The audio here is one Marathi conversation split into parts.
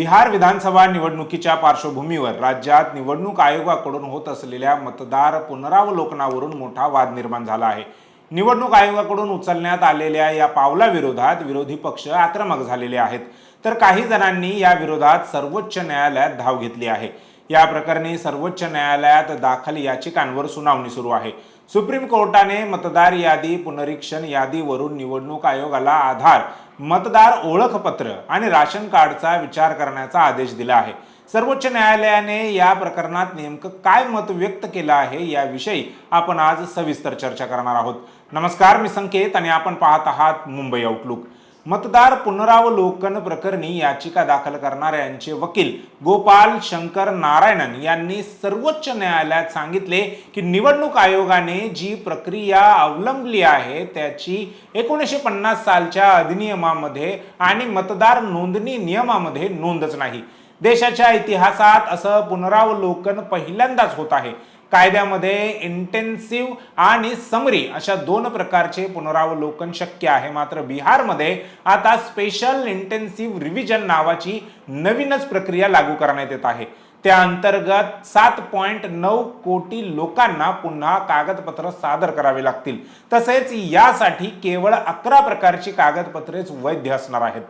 बिहार विधानसभा निवडणुकीच्या पार्श्वभूमीवर राज्यात निवडणूक आयोगाकडून होत असलेल्या मतदार पुनरावलोकनावरून मोठा वाद निर्माण झाला आहे. निवडणूक आयोगाकडून उचलण्यात आलेल्या या पावलाविरोधात विरोधी पक्ष आक्रमक झालेले आहेत. तर काही जणांनी या विरोधात सर्वोच्च न्यायालयात धाव घेतली आहे. या प्रकरणी सर्वोच्च न्यायालयात दाखल याचिकांवर सुनावणी सुरू आहे. सुप्रीम कोर्टाने मतदार यादी पुनरीक्षण यादीवरून निवडणूक आयोगाला आधार मतदार ओळखपत्र आणि राशन कार्डचा विचार करण्याचा आदेश दिला आहे. सर्वोच्च न्यायालयाने या प्रकरणात नेमकं काय मत व्यक्त केलं आहे याविषयी आपण आज सविस्तर चर्चा करणार आहोत. नमस्कार मी संकेत आणि आपण पाहत आहात मुंबई आउटलुक मतदार पुनरावलोकन प्रकरणी याचिका दाखल करणाऱ्यांचे वकील गोपाल शंकर नारायणन यांनी सर्वोच्च न्यायालयात सांगितले की निवडणूक आयोगाने जी प्रक्रिया अवलंबली आहे त्याची एकोणीसशे पन्नास सालच्या अधिनियमामध्ये आणि मतदार नोंदणी नियमामध्ये नोंदच नाही. देशाच्या इतिहासात असं पुनरावलोकन पहिल्यांदाच होत आहे. कायद्यामध्ये इंटेन्सिव्ह आणि समरी अशा दोन प्रकारचे पुनरावलोकन शक्य आहे. मात्र बिहारमध्ये आता स्पेशल इंटेन्सिव्ह रिव्हिजन नावाची नवीनच प्रक्रिया लागू करण्यात येत आहे. त्या अंतर्गत सात पॉईंट नऊ कोटी लोकांना पुन्हा कागदपत्र सादर करावे लागतील. तसेच यासाठी केवळ अकरा प्रकारची कागदपत्रेच वैध असणार आहेत.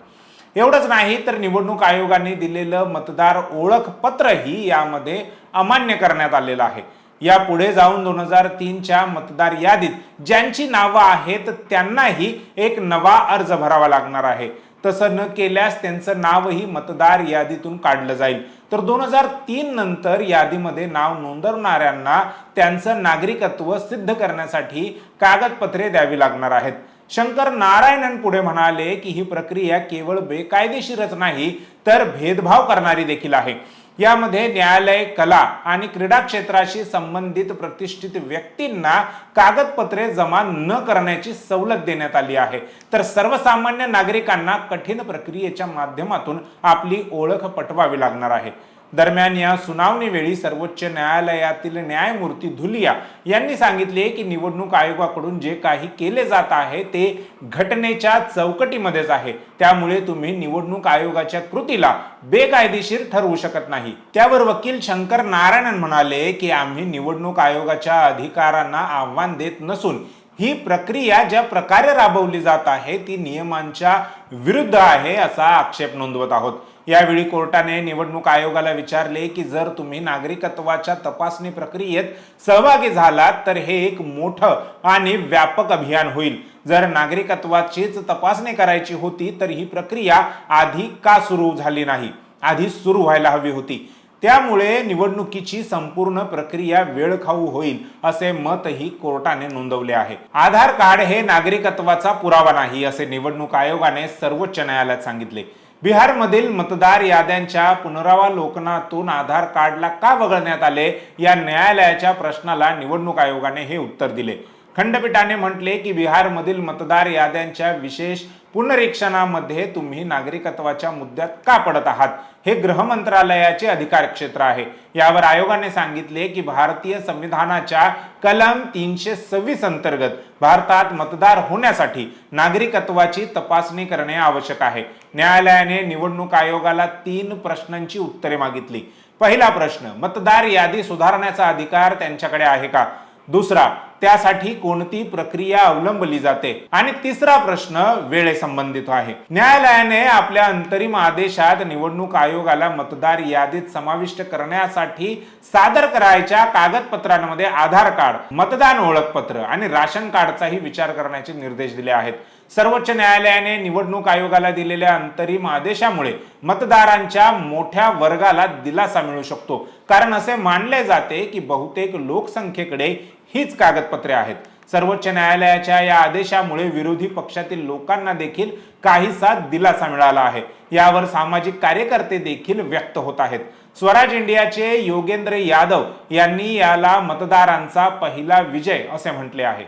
एवढंच नाही तर निवडणूक आयोगाने दिलेलं मतदार ओळखपत्रही यामध्ये अमान्य करण्यात आलेलं आहे. या पुढे जाऊन दोन हजार तीनच्या मतदार यादीत ज्यांची नावं आहेत त्यांनाही एक नवा अर्ज भरावा लागणार आहे. तसं न केल्यास त्यांचं नावही मतदार यादीतून काढलं जाईल. तर दोन हजार तीन नंतर यादीमध्ये नाव नोंदवणाऱ्यांना त्यांचं नागरिकत्व सिद्ध करण्यासाठी कागदपत्रे द्यावी लागणार आहेत. शंकर नारायणन पुढे म्हणाले की ही प्रक्रिया केवळ बेकायदेशीरच नाही तर भेदभाव करणारी देखील आहे. यामध्ये न्यायालय कला आणि क्रीडा क्षेत्राशी संबंधित प्रतिष्ठित व्यक्तींना कागदपत्रे जमा न करण्याची सवलत देण्यात आली आहे. तर सर्वसामान्य नागरिकांना कठीण प्रक्रियेच्या माध्यमातून आपली ओळख पटवावी लागणार आहे. दरम्यान या सुनावणीवेळी सर्वोच्च न्यायालयातील न्यायमूर्ती धुलिया यांनी सांगितले की निवडणूक आयोगाकडून जे काही केले जात आहे ते घटनेच्या चौकटीमध्येच आहे. त्यामुळे तुम्ही निवडणूक आयोगाच्या कृतीला बेकायदेशीर ठरवू शकत नाही. त्यावर वकील शंकर नारायणन म्हणाले की आम्ही निवडणूक आयोगाच्या अधिकारांना आव्हान देत नसून ही प्रक्रिया ज्या प्रकारे राबवली जात आहे ती नियमांच्या विरुद्ध आहे असा आक्षेप नोंदवत आहोत. यावेळी कोर्टाने निवडणूक आयोगाला विचारले की जर तुम्ही नागरिकत्वाच्या तपासणी प्रक्रियेत सहभागी झालात तर हे एक मोठं आणि व्यापक अभियान होईल. जर नागरिकत्वाचीच तपासणी करायची होती तर ही प्रक्रिया आधी का सुरू झाली नाही? आधी सुरू व्हायला हवी होती. त्यामुळे निवडणुकीची संपूर्ण प्रक्रिया वेळखाऊ होईल असे मतही कोर्टाने नोंदवले आहे. आधार कार्ड हे नागरिकत्वाचा पुरावा नाही असे निवडणूक आयोगाने सर्वोच्च न्यायालयात सांगितले. बिहारमधील मतदार याद्यांच्या पुनरावलोकनातून आधार कार्डला का वगळण्यात आले या न्यायालयाच्या प्रश्नाला निवडणूक आयोगाने हे उत्तर दिले. खंडपीठाने म्हटले की बिहारमधील मतदार याद्यांच्या विशेष पुनरीक्षणामध्ये तुम्ही नागरिकत्वाच्या मुद्द्यात का पडत आहात? हे गृह मंत्रालयाचे अधिकार क्षेत्र आहे. यावर आयोगाने सांगितले की भारतीय संविधानाच्या कलम तीनशे सव्वीस अंतर्गत भारतात मतदार होण्यासाठी नागरिकत्वाची तपासणी करणे आवश्यक आहे. न्यायालयाने निवडणूक आयोगाला तीन प्रश्नांची उत्तरे मागितली. पहिला प्रश्न मतदार यादी सुधारण्याचा अधिकार त्यांच्याकडे आहे का? दुसरा त्यासाठी कोणती प्रक्रिया अवलंबली जाते? आणि तिसरा प्रश्न वेळेसंबंधित आहे. न्यायालयाने आपल्या अंतरिम आदेशात निवडणूक आयोगाला मतदार यादीत समाविष्ट करण्यासाठी सादर करायच्या कागदपत्रांमध्ये आधार कार्ड मतदान ओळखपत्र आणि राशन कार्डचाही विचार करण्याचे निर्देश दिले आहेत. सर्वोच्च न्यायालयाने निवडणूक आयोगाला दिलेल्या अंतरिम आदेशामुळे मतदारांच्या मोठ्या वर्गाला दिलासा मिळू शकतो. कारण असे मानले जाते की बहुतेक लोकसंख्येकडे हीच कागदपत्रे आहेत. सर्वोच्च न्यायालयाच्या या आदेशामुळे विरोधी पक्षातील लोकांना देखील काहीसा दिलासा मिळाला आहे. यावर सामाजिक कार्यकर्ते देखील व्यक्त होत आहेत. स्वराज इंडियाचे योगेंद्र यादव यांनी याला मतदारांचा पहिला विजय असे म्हटले आहे.